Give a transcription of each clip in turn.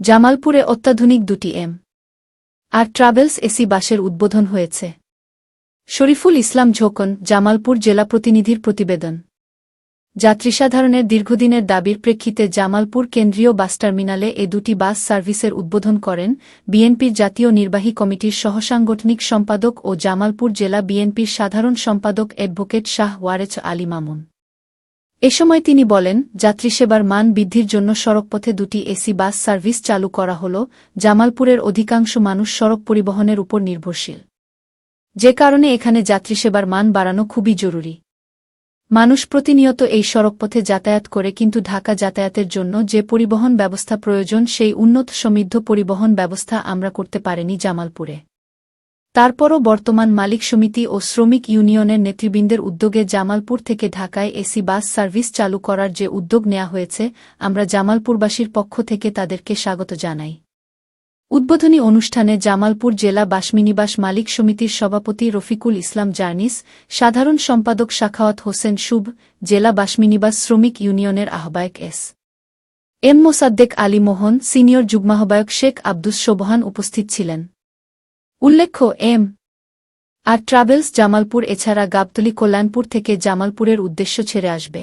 জামালপুরে অত্যাধুনিক দুটি এম আর ট্রাভেলস এসি বাসের উদ্বোধন হয়েছে। শরীফুল ইসলাম ঝোকন, জামালপুর জেলা প্রতিনিধির প্রতিবেদন। যাত্রীসাধারণের দীর্ঘদিনের দাবির প্রেক্ষিতে জামালপুর কেন্দ্রীয় বাস টার্মিনালে এ দুটি বাস সার্ভিসের উদ্বোধন করেন বিএনপির জাতীয় নির্বাহী কমিটির সহসাংগঠনিক সম্পাদক ও জামালপুর জেলা বিএনপির সাধারণ সম্পাদক অ্যাডভোকেট শাহ ওয়ারেচ আলী মামুন। এ সময় তিনি বলেন, যাত্রীসেবার মান বৃদ্ধির জন্য সড়কপথে দুটি এসি বাস সার্ভিস চালু করা হল, জামালপুরের অধিকাংশ মানুষ সড়ক পরিবহনের উপর নির্ভরশীল। যে কারণে এখানে যাত্রীসেবার মান বাড়ানো খুবই জরুরি। মানুষ প্রতিনিয়ত এই সড়কপথে যাতায়াত করে কিন্তু ঢাকা যাতায়াতের জন্য যে পরিবহন ব্যবস্থা প্রয়োজন, সেই উন্নত সমৃদ্ধ পরিবহন ব্যবস্থা আমরা করতে পারিনি জামালপুরে। তারপরও বর্তমান মালিক সমিতি ও শ্রমিক ইউনিয়নের নেতৃবৃন্দের উদ্যোগে জামালপুর থেকে ঢাকায় এসি বাস সার্ভিস চালু করার যে উদ্যোগ নেওয়া হয়েছে, আমরা জামালপুরবাসীর পক্ষ থেকে তাদেরকে স্বাগত জানাই। উদ্বোধনী অনুষ্ঠানে জামালপুর জেলা বাসমিনিবাস মালিক সমিতির সভাপতি রফিকুল ইসলাম জার্নিস, সাধারণ সম্পাদক শাখাওয়াত হোসেন শুভ, জেলা বাসমিনিবাস শ্রমিক ইউনিয়নের আহ্বায়ক S. M Mosaddek Ali Mohan, senior যুগ্মাহ্বায়ক Sheikh Abdus Sobhan উপস্থিত ছিলেন। উল্লেখ্য এম. আর ট্রাভেলস জামালপুর এছাড়া গাবতলী কল্যাণপুর থেকে জামালপুরের উদ্দেশ্য ছেড়ে আসবে।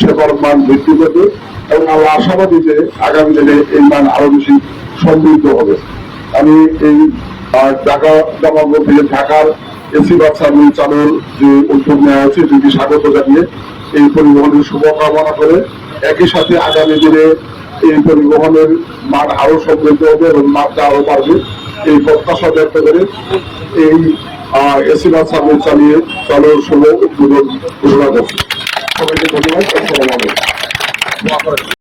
সেবার মান বৃদ্ধি করবে এবং আমরা আশাবাদী যে আগামী দিনে এই মান আরও বেশি সমৃদ্ধ হবে। আমি এই ঢাকা, জামালপুর থেকে ঢাকার এসি বাস সার্ভিস চালুর যে উদ্যোগ নেওয়া হয়েছে যদি স্বাগত জানিয়ে এই পরিবহনের শুভকামনা করে একই সাথে আগামী দিনে এই পরিবহনের মান আরও সমৃদ্ধ হবে এবং মাত্রা আরও বাড়বে। এই প্রত্যাশা ব্যক্ত করে এই এসি বাস সার্ভিস চালিয়ে চালুর শুভ উদ্বোধন ঘোষণা করছি। সবাইকে ধন্যবাদ।